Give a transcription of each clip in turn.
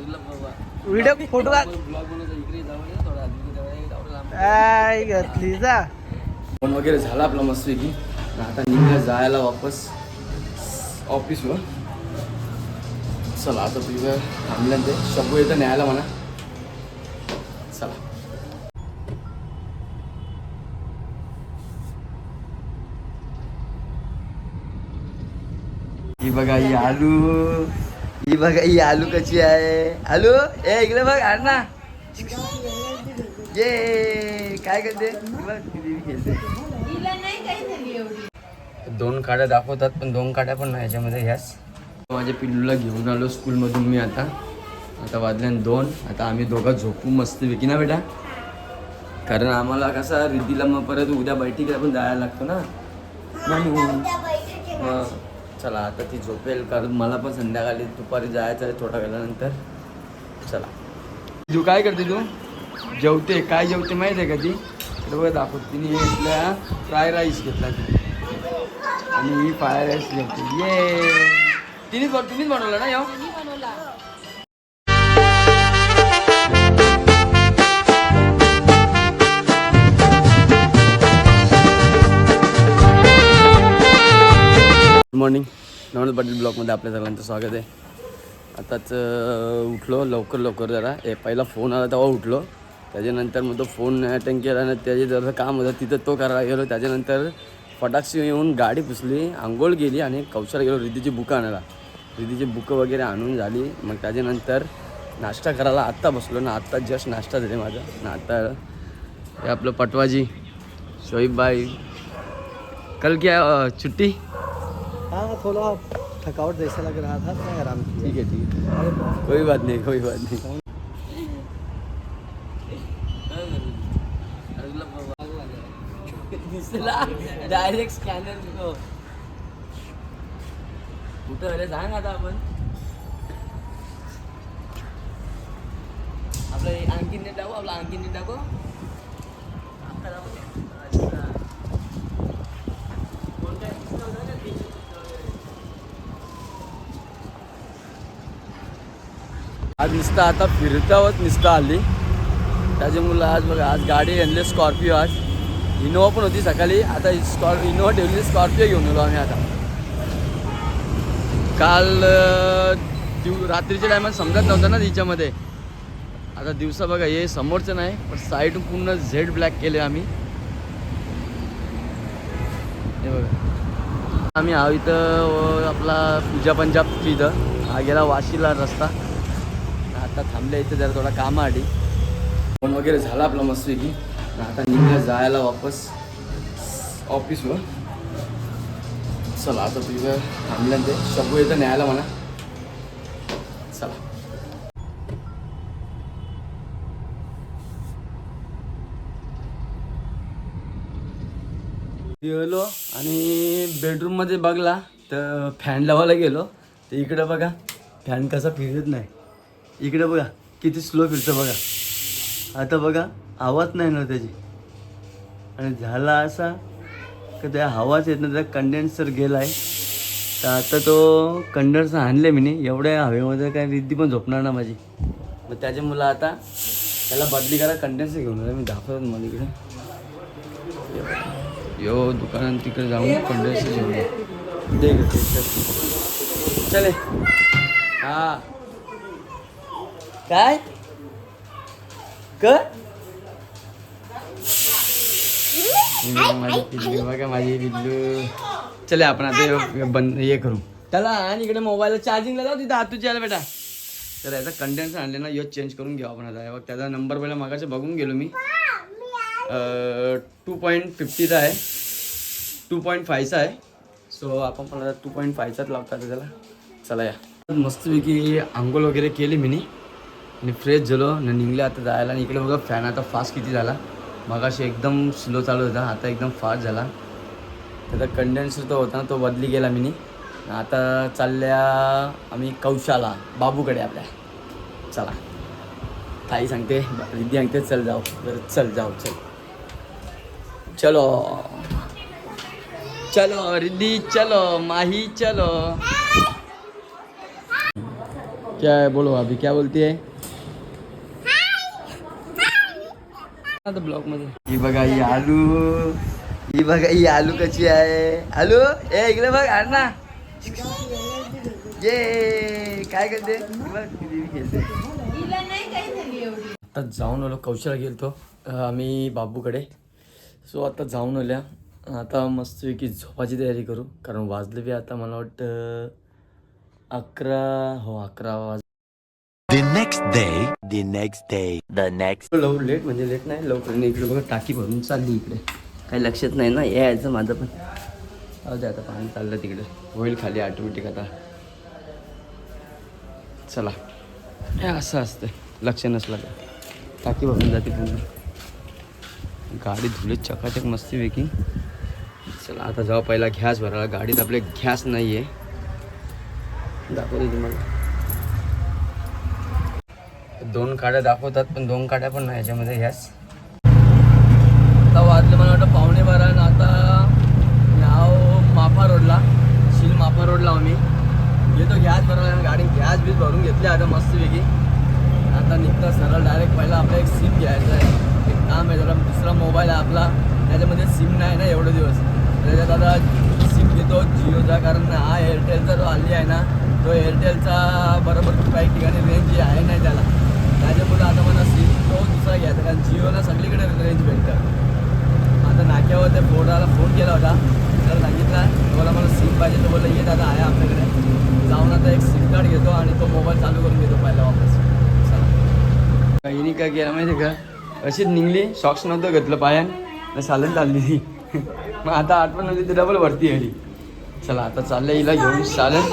Video photo का. काय घेतली जा. फोन वगैरे झाला आपला मस्तपैकी. आणि आता निघलं जायला वापस ऑफिसवर. चला आता तुझ्या थांबल्यान ते. शब्बू येतं न्यायला म्हणा. चला. ही बघा ही आलू. ही बघा ही आलू कशी आहे? आलू? ए इकडे बघ आण ना ये काय करते? खेळते. दोन काड्या दाखवतात पण दोन काड्या पण नाही याच्यामध्ये ह्याच. माझ्या पिल्लूला घेऊन आलो स्कूलमधून मी आता. आता वाजल्यान दोन आता आम्ही दोघं झोपू मस्त पैकी ना बेटा? कारण आम्हाला कसा रिद्धीला मग परत उद्या बैठकीला पण जायला लागतो ना? म्हणून मग चला आता ती झोपेल कारण मला पण संध्याकाळी दुपारी जायचं आहे थोड्या वेळानंतर. चला. तू काय करते तू? जेवते. काय जेवते माहिती आहे का ती? बघा दाखवत. तिने घेतल्या फ्राय राईस घेतला ती. आणि ही फ्राय राईस जेवते ये. तिनेच बन- तुम्हीच बनवलं ना यो? गुड मॉर्निंग नवल पाटील ब्लॉगमध्ये आपल्या सगळ्यांचं स्वागत आहे. आताच उठलो लवकर लवकर जरा. ए पहिला फोन आला तेव्हा उठलो. त्याच्यानंतर मग तो फोन अटेंड केला आणि त्याचे जरा काम होतं तिथं तो करायला गेलो. त्याच्यानंतर फटाक्षी येऊन गाडी पुसली आंघोळ गेली आणि कौशल गेलो रिद्धीची बुकं आणायला. रिद्धीची बुकं वगैरे आणून झाली. मग त्याच्यानंतर नाश्ता करायला आत्ता बसलो ना आत्ता जस्ट नाश्ता झाले माझा. ना आत्ता हे आपलं पटवाजी शोईब कल क्या छुट्टी? हाँ थोड़ा थकावट जैसा लग रहा था मैं आराम किया ठीक है ठीक है। कोई बात नहीं कोई बात नहीं। डायरेक्ट स्कॅनर कुठं अरे सांग आता आपण आपलं हे आणखीन नीट टाकू आपलं आणखीन नीट टाकू आता टाकू. अच्छा. कोणतं आहे? दिसलं होतं ना ते? आज निस्ता आता फिरतावत निस्ता आली. त्याच्यामुळं आज बघा आज गाडी आणली स्कॉर्पिओ आज. इनोवा पण होती सकाळी. आता स्कॉर्प इनोवा ठेवली स्कॉर्पिओ घेऊन गेलो आम्ही आता. काल दिव रात्रीच्या टायमात समजत नव्हतं ना तिच्यामध्ये. आता दिवसा बघा हे समोरचं नाही पण साईड पूर्ण झेड ब्लॅक केले आम्ही. हे बघा. आम्ही आहो इथं आपला पूजा पंजाब इथं. हा गेला वाशीला रस्ता. आता थांबल्या इथे जरा थोडा कामासाठी फोन वगैरे झाला आपला मस्तपैकी. की आता निघल्या जायला वापस ऑफिसवर. चला आता तुझ्या थांबल्या ते. शब्द येतं न्यायला म्हणा. चला. गेलो आणि बेडरूममध्ये बघला तर फॅन लावायला गेलो. तर इकडं बघा फॅन कसा फिरत नाही. इकडे बघा किती स्लो फिरतं बघा. आता बघा आवाज नाही ना त्याची. आणि झाला असा का त्या हवाच येत नाही त्या कंडेन्सर गेलाय. तर आता तो कंडेन्सर आणले मी नाही एवढ्या हवेमध्ये काय रिद्धी पण झोपणार ना माझी. मग त्याच्यामुळं आता त्याला बदली करा कंडेन्सर घेऊन आला मी दाखवतो मला इकडे. यो दुकानात तिकडे जाऊन कंडेन्सर घेऊन दे ते चल. चले. हा. काय क माझी पिल्लू बघा माझी पिल्लू चले आपण आता हे बंद हे करू त्याला आणि इकडे मोबाईलला चार्जिंगला जाऊ तिथं हातूची आला बेटा तर याचा कंटेंट्स आणले ना यो चेंज करून घेऊ आपण आता हे बघ त्याचा नंबर पहिला मागाचे बघून गेलो मी टू पॉईंट फिफ्टीचा आहे टू पॉईंट फायचा आहे सो आपण पण आता टू पॉईंट फायचाच लावतात त्याला चला या मस्तपैकी आंघोळ वगैरे केली मी नी आणि फ्रेश झालो आणि निघले आता जायला. आणि इकडे बघा फॅन आता फास्ट किती झाला. मगाशी एकदम स्लो चालू होता आता एकदम फास्ट झाला. त्याचा कंडेन्सर तो होता ना तो बदली गेला मी आता चालल्या आम्ही कौशाला बाबूकडे आपल्या. चला. ताई सांगते रिद्धी सांगते चल जाऊ. बरं चल जाऊ चल. चलो. चलो रिद्धी चलो माही चलो. क्या है बोलो अभी क्या बोलती है? ब्लॉगमध्ये. ही बघा ही आलू. ही बघा ही आलू कशी आहे. आलू? ए इकडे बघ आण ना ये काय करते? खेळते. आता जाऊन आलो कौशला गेलतो आम्ही बाबूकडे. सो आता जाऊन आल्या. आता मस्तपैकी झोपाची तयारी करू कारण वाजले बी आता मला वाटतं अकरा हो अकरा वाज next next day, the next day, the next लव लेट म्हणजे लेट नाही लवकर इकडे बघा टाकी भरून चालली इकडे. काही लक्षात नाही ना यायचं माझं पण. जाऊ आता पाणी चाललं तिकडे. होईल खाली ऑटोमॅटिक आता. चला. हे असं असतं. लक्ष नसलं तर टाकी भरून जाते पूर्ण गाडी धुले चकाचक मस्ती वेकी चला आता जाऊ पहिला घ्यास भरायला. गाडीत आपले घ्यास नाही आहे दाखवते तुम्हाला. दोन काड्या दाखवतात पण दोन काड्या पण नाही याच्यामध्ये गॅस आता वाजले मला वाटतं पावणे बारा आणि आता नाव माफा रोडला शिल माफा रोडला आम्ही. घेतो गॅस भरायला गाडी गॅस बीस भरून घेतली आता मस्तपैकी. आता निघता सरळ डायरेक्ट पहिला आपला एक सिम घ्यायचा आहे. एक काम आहे जरा दुसरा मोबाईल आहे आपला. त्याच्यामध्ये सिम नाही ना एवढे दिवस. त्याच्यात आता सिम घेतो जिओचा कारण हा एअरटेलचा जो हल्ली आहे ना तो एअरटेलचा बरोबर काही ठिकाणी रेंज आहे नाही त्याला. त्याच्यामुळे आता मला सिम तो दुसरा घ्यायचा कारण जिओला सगळीकडे रेंज भेटतं. आता नाक्यावर त्या बोर्डाला फोन केला होता. त्याला सांगितला बोला मला सिम पाहिजे. तो बोलला ये दादा आहे आपल्याकडे. जाऊन आता एक सिम कार्ड घेतो आणि तो मोबाईल चालू करून घेतो पहिला वापस. चला. काय केलं माहिती आहे का? अशीच निघली शॉक्स नव्हतं घेतलं पायान. तर चालत चालली. ती मग आता आठवण आली ती डबल वरती आली चला आता चाललं हिला घेऊन चालेल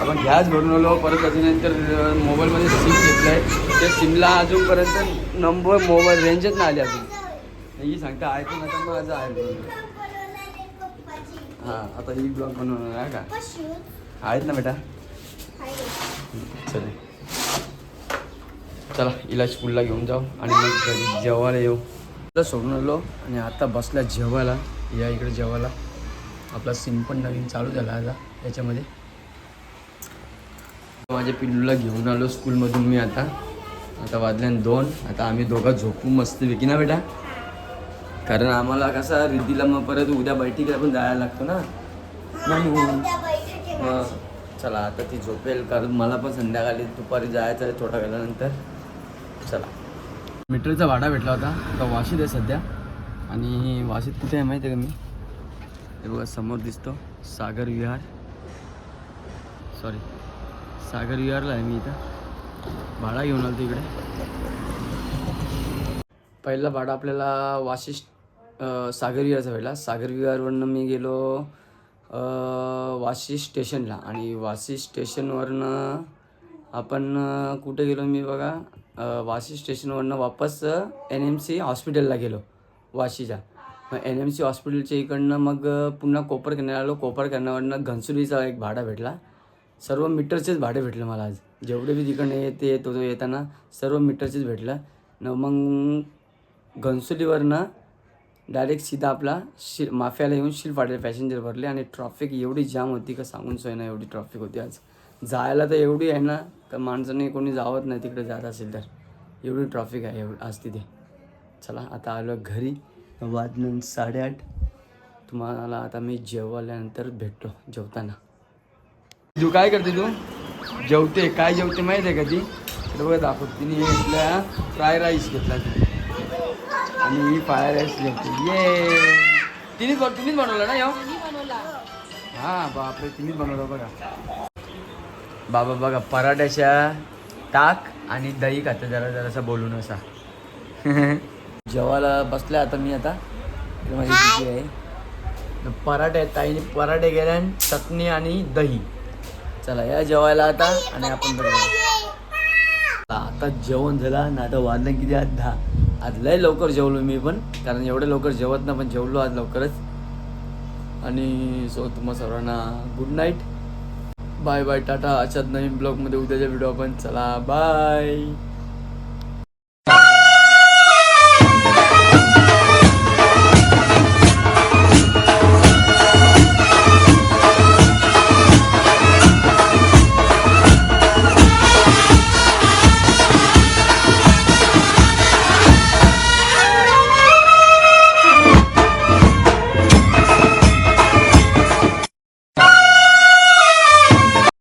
आपण गॅस भरून आलो परत त्याच्यानंतर मोबाईलमध्ये सीम घेतलं आहे त्या सिमला अजूनपर्यंत नंबर मोबाईल रेंजच नाही आली अजून. ही सांगता ऐकून आता माझं आहे हां आता ही ब्लॉग बनवणार आहे का? आहेत ना बेटा? चल. चला हिला स्कूलला घेऊन जाऊ आणि मग घरी जेवायला येऊ. सोडून आलो आणि आता बसल्या जेवायला. या इकडे जेवायला. आपला सिम पण नवीन चालू झाला आता याच्यामध्ये. माझ्या पिल्लूला घेऊन आलो स्कूलमधून मी आता. आता वाजल्यान दोन आता आम्ही दोघं झोपू मस्त पैकी ना बेटा? कारण आम्हाला कसा रिद्धीला मग परत उद्या बैठकीला पण जायला लागतो ना? मग चला आता ती झोपेल कारण मला पण संध्याकाळी दुपारी जायचं आहे थोड्या वेळानंतर चला. मीटरचा भाडा भेटला होता आता वाशीत आहे सध्या. आणि वाशीत कुठे आहे माहिती आहे का मी? हे बघा समोर दिसतो सागर विहार. सॉरी सागर विहारला आहे मी इथं. भाडा घेऊन आलो तिकडे. पहिला भाडा आपल्याला वाशिष्ठ सागरविहारचा सागर विहारचा भेटला. सागर विहारवरनं मी गेलो वाशिष स्टेशनला. आणि वाशी स्टेशनवरनं आपण कुठे गेलो मी बघा? वाशिष वाशी स्टेशनवरनं वापस एन एम सी हॉस्पिटलला गेलो वाशीच्या. मग एन एम सी हॉस्पिटलच्या इकडनं मग पुन्हा कोपर करण्याला आलो. कोपर करण्यावरनं घनसुलीचा एक भाडा भेटला. सर्व मीटरचेच भाडे भेटले मला आज. जेवढे बी तिकडे येते येतो तो येताना सर्व मीटरचेच भेटलं. न मग घनसोलीवरनं डायरेक्ट सीधा आपला शि माफ्याला येऊन शिल फाटले पॅसेंजर भरले आणि ट्रॉफिक एवढी जाम होती का सांगून सोय ना एवढी ट्रॉफिक होती आज. जायला तर एवढी आहे ना तर माणसाने कोणी जावत नाही तिकडे जात असेल तर. एवढी ट्रॉफिक आहे एवढी आज तिथे. चला आता आलो घरी. वाजून साडेआठ. तुम्हाला आता मी जेवल्यानंतर भेटतो जेवताना. तू काय करते तू? जेवते. काय जेवते माहिती आहे का ती? तर बघा दाखवत तिने घेतल्या फ्राय राईस घेतला ती. आणि ही फ्राय राईस घेतली. ये तिनेच तुम्हीच बनवलं ना यो हा बापरे तुम्हीच बनवलं बघा. बाबा बघा पराठ्याच्या ताक आणि दही खातं. जरा जरासा बोलून असा. जेवायला बसल्या आता मी आता. माझी आहे. पराठे ताईने पराठे गेले आणि चटणी आणि दही. चला या जेवायला आता आणि आपण बघूया आता जेवण झालं ना आता वाजलं किती आज? दहा. आज लय लवकर जेवलो मी पण कारण एवढे लवकर जेवत ना पण जेवलो आज लवकरच. आणि सो तुम्हा सर्वांना good night bye bye Tata. अशाच नवीन ब्लॉगमध्ये उद्याच्या व्हिडिओ पण चला बाय